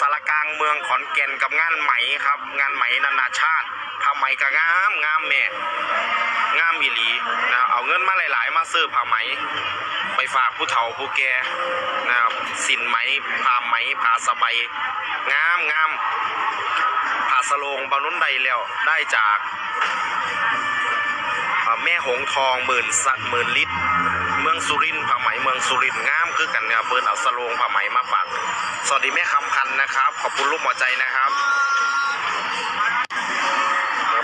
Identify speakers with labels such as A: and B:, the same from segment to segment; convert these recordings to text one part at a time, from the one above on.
A: สารกลางเมืองขอนแก่นกับงานไหมครับ งานไหมนานาชาติผ้าไหมก็งามงามแม่งามอีหลีนะเอาเงินมาหลาย ๆ มาซื้อผ้าไหม ไปฝากผู้เฒ่าผู้แก่นะครับสินไหมผ้าไหมผ้าสบายงามงามผ้าสโลงบานุนใดแล้วได้จาก แม่หงทองหมื่นสัตหมื่นลิตร เมืองสุรินทร์ผ้าไหมเมืองสุรินทร์งามคือกันครับเพิ่นเอาสโลงผ้าไหมมาฝากสวัสดีแม่คำพันธ์นะครับ ขอบคุณลูกหัวใจนะครับ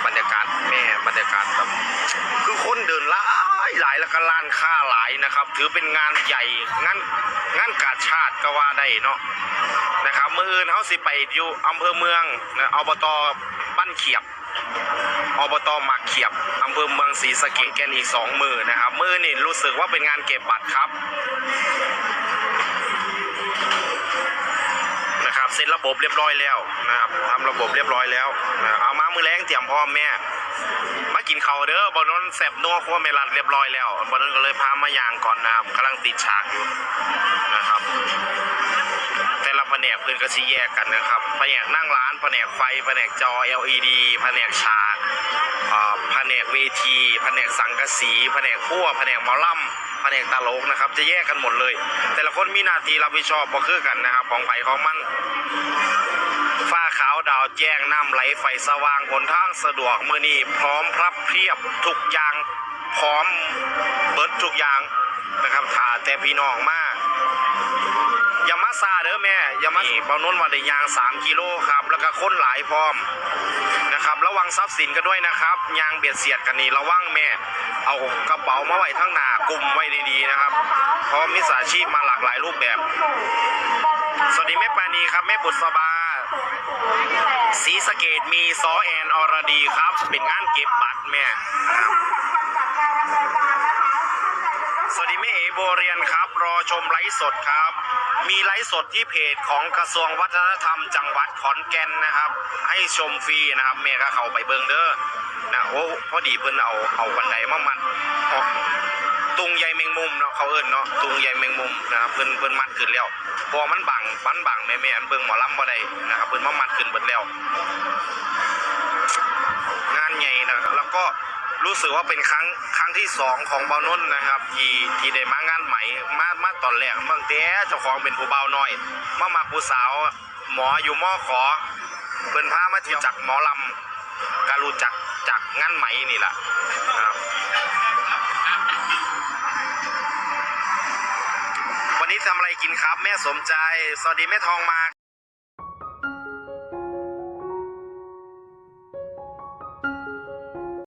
A: บรรยากาศแม่บรรยากาศแบบคือคนเดินหลายหลายแล้วก็ร้านค้าหลายนะครับ ถือเป็นงานใหญ่งานงานกาชาติก็ว่าได้เนาะนะครับมืออื่นเขาสิไปอยู่อำเภอเมืองนะอบตบ้านเขียบ อบตหมักเขียบอำเภอเมืองศรีสะเกษแกนอีกสองมือนะครับมือนี่รู้สึกว่าเป็นงานเก็บบัตรครับนะครับเซ็นระบบเรียบร้อยแล้วนะครับทำระบบเรียบร้อยแล้วนะเอามามือแรงเตรียมพร้อแม่ มากินเขาวเด้อบอลนนแสบนัวคั่วเมลัดเรียบร้อยแล้วบอลนนก็เลยพามายางก่อนนะครับกำลังติดฉากอยู่นะครับ แผนกเพื่อนก็ชี้แยกกันนะครับแผนกนั่งร้านแผนกไฟแผนกจอ LED แผนกฉากแผนกเวทีแผนกสังกะสีแผนกพั่วแผนกหมอล่ำแผนกตลกนะครับ จะแยกกันหมดเลย แต่ละคนมีหน้าที่รับผิดชอบบ่คือกันนะครับ ของไผของมันฟ้าขาวดาวแจ้งน้ำไหลไฟสว่างหนทางสะดวกมือนี้พร้อมพรับเพียบทุกอย่างพร้อมเบิดทุกอย่างนะครับถ่าแต่พี่น้องมาก ซาเด้อแม่อย่ามานี่เบานุ่นว่าได้ยาง 3 กิโลครับ แล้วก็ค้นหลายพร้อมนะครับ ระวังทรัพย์สินกันด้วยนะครับ ยางเบียดเสียดกันนี่ระวังแม่ เอากระเป๋ามาไว้ทั้งหน้ากลุ่มไว้ดีๆนะครับ เพราะมิจฉาชีพมาหลากหลายรูปแบบ สวัสดีแม่ปานีครับแม่บุษบาศรีสะเกดมีซอแอนอรดีครับ เป็นงานเก็บบัตรแม่ครับ สวัสดีแม่เอโบเรียนครับ รอชมไลฟ์สดครับ มีไลฟ์สดที่เพจของกระทรวงวัฒนธรรมจังหวัดขอนแก่นนะครับ ให้ชมฟรีนะครับแม่ก็เข้าไปเบิงเด้อนะโอ้พอดีเพิ่นเอาเอาบันไดมามัดตุงใยแมงมุมเนาะเขาเอิ้นเนาะตุงใยแมงมุมนะครับเพิ่นเพิ่นมัดขึ้นแล้วพอมันบังมันบังแม่แม่เบิ่งหมอลำบ่ได้นะครับเพิ่นมามัดขึ้นเบิดแล้วานใหญ่นะครับแล้วก็รู้สึกว่าเป็นครั้งครั้งที่สองของเบานุ่นนะครับ ที่ที่ได้มางานใหม่มามาตอนแรกบางแต่เจ้าของเป็นผู้เบาน้อยมามาผู้สาว หมออยู่มอขอเพิ่นพามาที่จากหมอลำก็รู้จักจากงานไหม่นี่แหละนะครับวันนี้ทำอะไรกินครับ แม่สมใจ สวัสดีแม่ทองมา